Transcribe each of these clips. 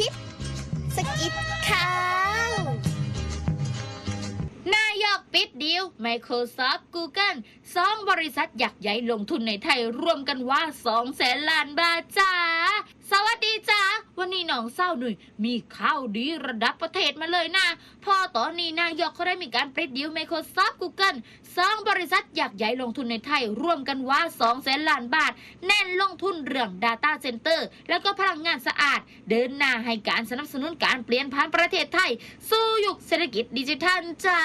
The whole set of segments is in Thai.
ชิป สกิดข่าว นายกปิดดีล Microsoft Google สองบริษัทยักษ์ใหญ่ลงทุนในไทยร่วมกันว่า 2 แสนล้านบาทจ้า วันนี้น้องเศร้าหนุ่ยมีข่าวดีระดับประเทศมาเลยนะพอตอนนี้นายกเขาได้มีการปิดดีล Microsoft Google สองบริษัทอยักใหญ่ลงทุนในไทย ร่วมกันว่า2แสนล้านบาท แน่นลงทุนเรื่อง Data Center แล้วก็พลังงานสะอาด เดินหน้าให้การสนับสนุนการเปลี่ยนผ่านประเทศไทย สู่ยุคเศรษฐกิจดิจิทัลจ้า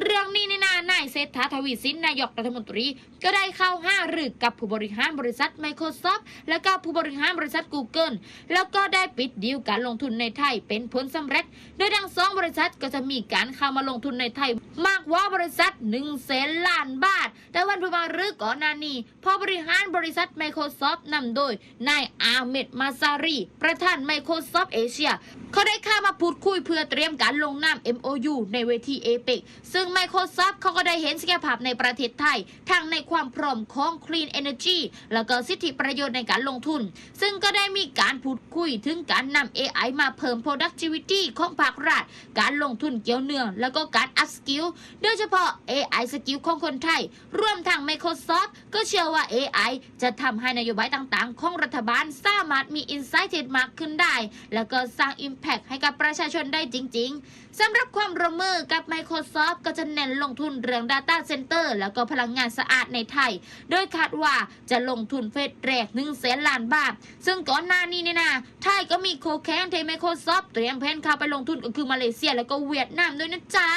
เรื่องนี้ในนานาย ศรษฐาทวีสินนายกรัฐมนตรี ก็ได้เข้าห้ารือกับผู้บริหารบริษัท Microsoft และก็ผู้บริหารบริษัท Google แล้วก็ได้ปิดดีลการลงทุนในไทยเป็นผลสำเร็จ โดยทั้งสองบริษัทก็จะมีการเข้ามาลงทุนในไทย มากกว่าบริษัท1แสนล้านบาท แต่วันพุธมารือก่อนหน้านี้พอบริหารบริษัท Microsoft นำโดยนายอาเมดมาซารีประธาน Microsoft Asia เขาได้เข้ามาพูดคุยเพื่อเตรียมการลงนาม MOU ในเวทีเอเปกซึ่ง Microsoft เขาก็ได้เห็นศักยภาพในประเทศไทย ทั้งในความพร้อมของ Clean Energy แล้วก็สิทธิประโยชน์ในการลงทุน ซึ่งก็ได้มีการพูดคุยถึงการนำ AI มาเพิ่ม productivity ของภาครัฐ การลงทุนเกี่ยวเนื่อง แล้วก็การ up skill โดยเฉพาะ AI skill ของคนไทย รวมทั้ง Microsoft ก็เชื่อว่า AI จะทำให้นโยบายต่างๆ ของรัฐบาลสามารถมี insight มากขึ้นได้ แล้วก็สร้าง impact ให้กับประชาชนได้จริง ๆสำหรับความร่วมมือกับ Microsoft ก็จะเน้นลงทุนเรื่อง Data Center แล้วก็พลังงานสะอาดในไทย โดยคาดว่าจะลงทุนเฟสแรก1แสนล้านบาท ซึ่งก่อนหน้านี้เนี่ยนะไทยก็มีโคแคนเที่ Microsoft เตรียมแผนเข้าไปลงทุนก็คือมาเลเซียแล้วก็เวียดนามด้วยนะจ๊ะ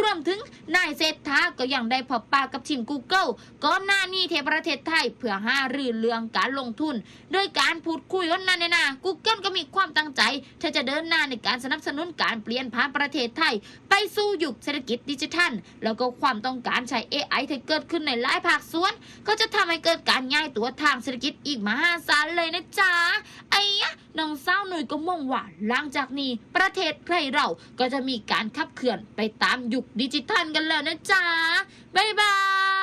รวมถึงนายเศรษฐาก็ยังได้พบปะกับทีม Google ก่อนหน้านี้เทประเทศไทยเพื่อหารือเรื่องการลงทุน โดยการพูดคุยวันนั้นเนี่ยนะ Google ก็มีความตั้งใจที่จะเดินหน้าในการสนับสนุนการเปลี่ยนผ่านประเทศไทย ไปสู่ยุคเศรษฐกิจดิจิทัล แล้วก็ความต้องการใช้ AI ที่เกิดขึ้นในหลายภาคส่วน ก็จะทำให้เกิดการย่ายตัวทางเศรษฐกิจอีกมหาศาลเลยนะจ๊ะไอ้ยะน้องสาวหนุ่ยก็มองว่าหลังจากนี้ ประเทศไทยเราก็จะมีการขับเคลื่อนไปตามยุคดิจิทัลกันแล้วนะจ๊ะบ๊ายบาย